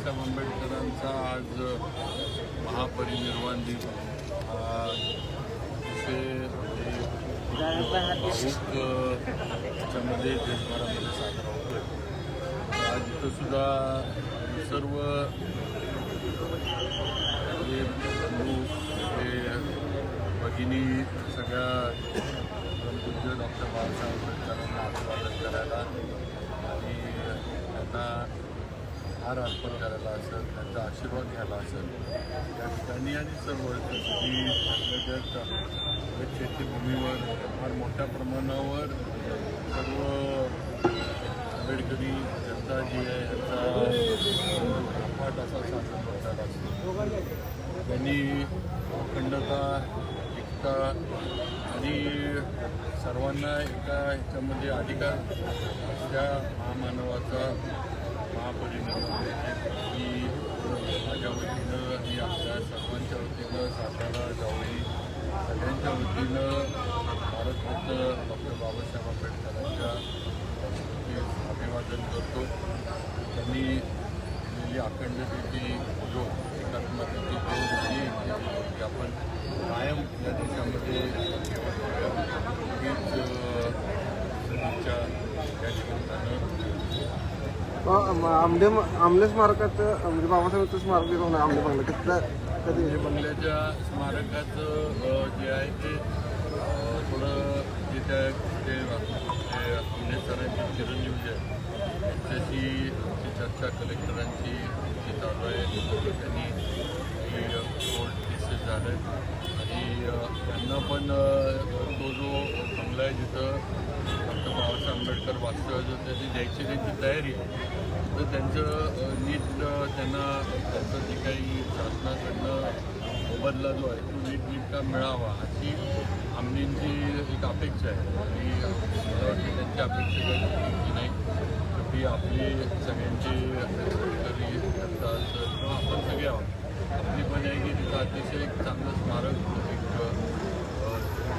बाबासाहेब आंबेडकरांचा आज महापरिनिर्वाण दिन. ते त्याच्यामध्ये देशभरामध्ये साजरा होतो आज इथं सुद्धा सर्व हे बंधू हे भगिनी सगळ्या पूज्य डॉक्टर बाबासाहेब आंबेडकरांना अभिवादन करायला. आणि त्यांना हार अर्पण करायला असेल त्यांचा आशीर्वाद घ्यायला असेल त्या ठिकाणी आणि सर्व की अंतर्गत शेतीभूमीवर फार मोठ्या प्रमाणावर सर्व आंबेडकरी जनता जी आहे यांचा पाठ असा साजरा करतात असतो त्यांनी अखंडता एकता आणि सर्वांना एका ह्याच्यामध्ये अधिकार त्या महामानवाचा महापरिनिर्वाण की माझ्या वतीनं आणि आपल्या सर्वांच्या वतीनं सातारा जावळी सगळ्यांच्या वतीनं भारतरत्न डॉक्टर बाबासाहेब आंबेडकरांच्या अभिवादन करतो. त्यांनी दिलेली अखंडतेची जो एकात्मतेची जो ही की आपण कायम या देशामध्ये ठेवत हीच सदिच्छा या निमित्तानं आमले म्हणजे आमले स्मारकात म्हणजे बाबासाहेबांचं स्मारक जे होणार आमले बंगला तिथलं कधी? म्हणजे बंगल्याच्या स्मारकाचं जे आहे ते थोडं जे त्या ते ते सरांचे चिरंजीव जे आहेत त्यांच्याशी आमची चर्चा कलेक्टरांची जी चालू आहे. त्यांनी कोर्ट केसेस झाले आणि त्यांना पण तो जो बंगला आहे जिथं आंबेडकर वास्तव्याचं त्याची द्यायची त्यांची तयारी आहे तर त्यांचं नीट त्यांना त्यांचं जे काही शासनाकडनं मोबदला जो आहे तो नीट नीटका मिळावा अशी आमनींची एक अपेक्षा आहे. आणि मला वाटतं त्यांची अपेक्षा काही नाही. शेवटी आपली सगळ्यांची शेतकरी जनता किंवा आपण सगळे आहोत आपली पण आहे की तिथं अतिशय एक चांगलं स्मारक एक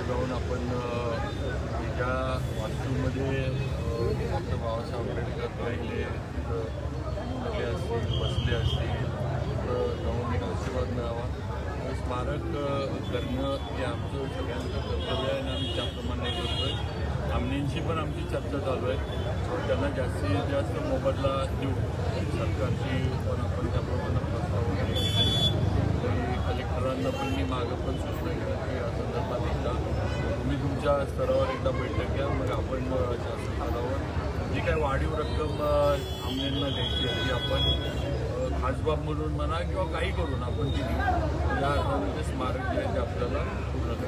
जाऊन आपण मध्ये अ, डॉक्टर बाबासाहेब आंबेडकर राहिले आले असतील बसले असतील जाऊन एक आशीर्वाद मिळावा. स्मारक करणं हे आमचं सगळ्यांचं कर्तव्य आहे आणि आम्ही त्याप्रमाणे करतो आहे आमनींशी पण आमची चर्चा चालू आहे. त्यांना जास्तीत जास्त मोबदला देऊ. सरकारची पण आपण त्याप्रमाणे प्रस्ताव वगैरे केले तरी कलेक्टरांना पण मी मागं पण सूचना केली की या संदर्भात एकदा तुम्ही तुमच्या स्तरावर एकदा बैठक घ्या मग आपण अ, शासन स्तरावर जी काय वाढीव रक्कम आमदारांना द्यायची आहे ती आपण खासबाब म्हणून म्हणा किंवा काही करून आपण ती देऊ. या ते स्मारक जे आहे ते आपल्याला पूर्ण